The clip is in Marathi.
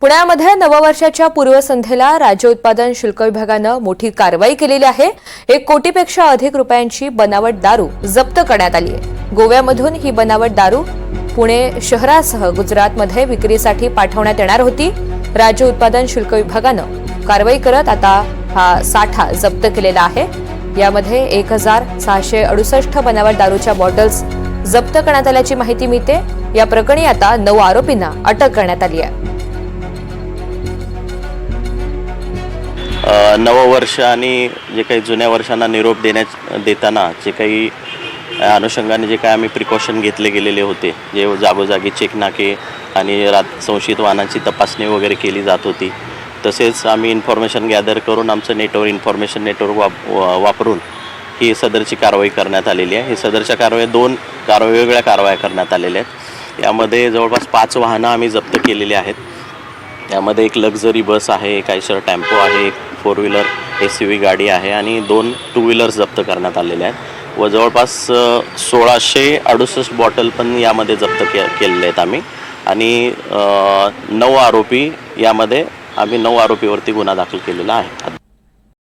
पुण्यामध्ये नववर्षाच्या पूर्वसंध्येला राज्य उत्पादन शुल्क विभागानं मोठी कारवाई केलेली आहे. एक कोटीपेक्षा अधिक रुपयांची बनावट दारू जप्त करण्यात आली आहे. गोव्यामधून ही बनावट दारू पुणे शहरासह गुजरातमध्ये विक्रीसाठी पाठवण्यात येणार होती. राज्य उत्पादन शुल्क विभागानं कारवाई करत आता हा साठा जप्त केलेला आहे. यामध्ये एक हजार सहाशे अडुसष्ट बनावट दारूच्या बॉटल्स जप्त करण्यात आल्याची माहिती मिळते. या प्रकरणी आता नऊ आरोपींना अटक करण्यात आली आहे. नववर्ष आणि जे काही जुन्या वर्षांना निरोप देण्यात देताना जे काही अनुषंगाने जे काही आम्ही प्रिकॉशन घेतले गेलेले होते जे जागोजागी चेक नाके आणि रात संशयित वाहनांची तपासणी वगैरे केली जात होती तसेच आम्ही इन्फॉर्मेशन गॅदर करून आमचं नेटवर्क इन्फॉर्मेशन नेटवर्क वाप वापरून ही सदरची कारवाई करण्यात आलेली आहे. ही सदरच्या कारवाई दोन कारवाई वेगवेगळ्या कारवाया करण्यात आलेल्या आहेत. यामध्ये जवळपास पाच वाहनं आम्ही जप्त केलेली आहेत. यामध्ये एक लक्झरी बस आहे एक आयशर टेम्पो आहे एक four wheeler S U V गाडी आहे आणि दोन टू व्हीलर्स जप्त करण्यात आलेले आहेत. व जवळपास सोळाशे अडुसष्ट बॉटल पण यामध्ये जप्त के केलेले आहेत आम्ही. आणि नऊ आरोपी यामध्ये आम्ही नऊ आरोपीवरती गुन्हा दाखल केलेला आहे.